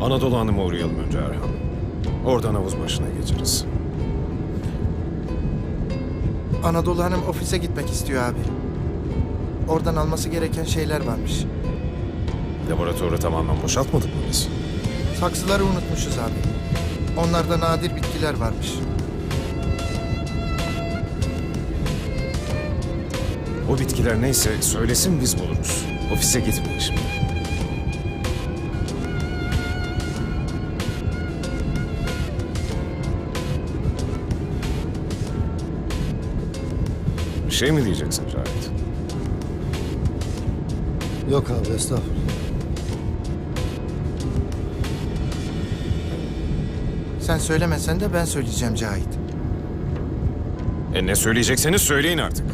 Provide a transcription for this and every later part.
Anadolu Hanım'a uğrayalım önce Erhan. Oradan havuz başına geçeriz. Anadolu Hanım ofise gitmek istiyor abi. Oradan alması gereken şeyler varmış. Laboratuvarı tamamen boşaltmadık mı biz? Saksıları unutmuşuz abi. Onlarda nadir bitkiler varmış. O bitkiler neyse söylesin biz buluruz. Ofise gitmeyin şimdi. Şey mi diyeceksin Cahit? Yok abi estağfurullah. Sen söylemesen de ben söyleyeceğim Cahit. E ne söyleyecekseniz söyleyin artık.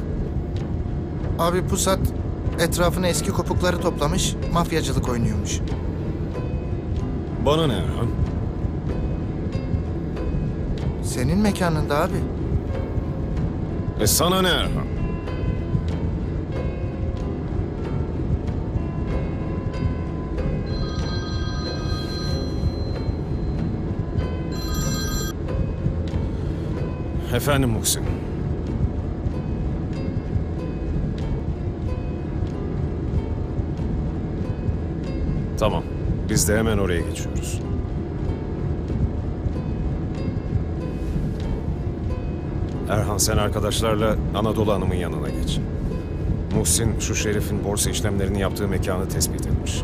Abi Pusat etrafına eski kopukları toplamış, mafyacılık oynuyormuş. Bana ne Erhan? Senin mekanında abi. E sana ne Erhan? Efendim Muhsin. Tamam. Biz de hemen oraya geçiyoruz. Erhan sen arkadaşlarla Anadolu Hanım'ın yanına geç. Muhsin şu şerifin borsa işlemlerini yaptığı mekanı tespit etmiş.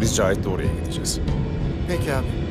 Biz Cahit'le oraya gideceğiz. Peki abi.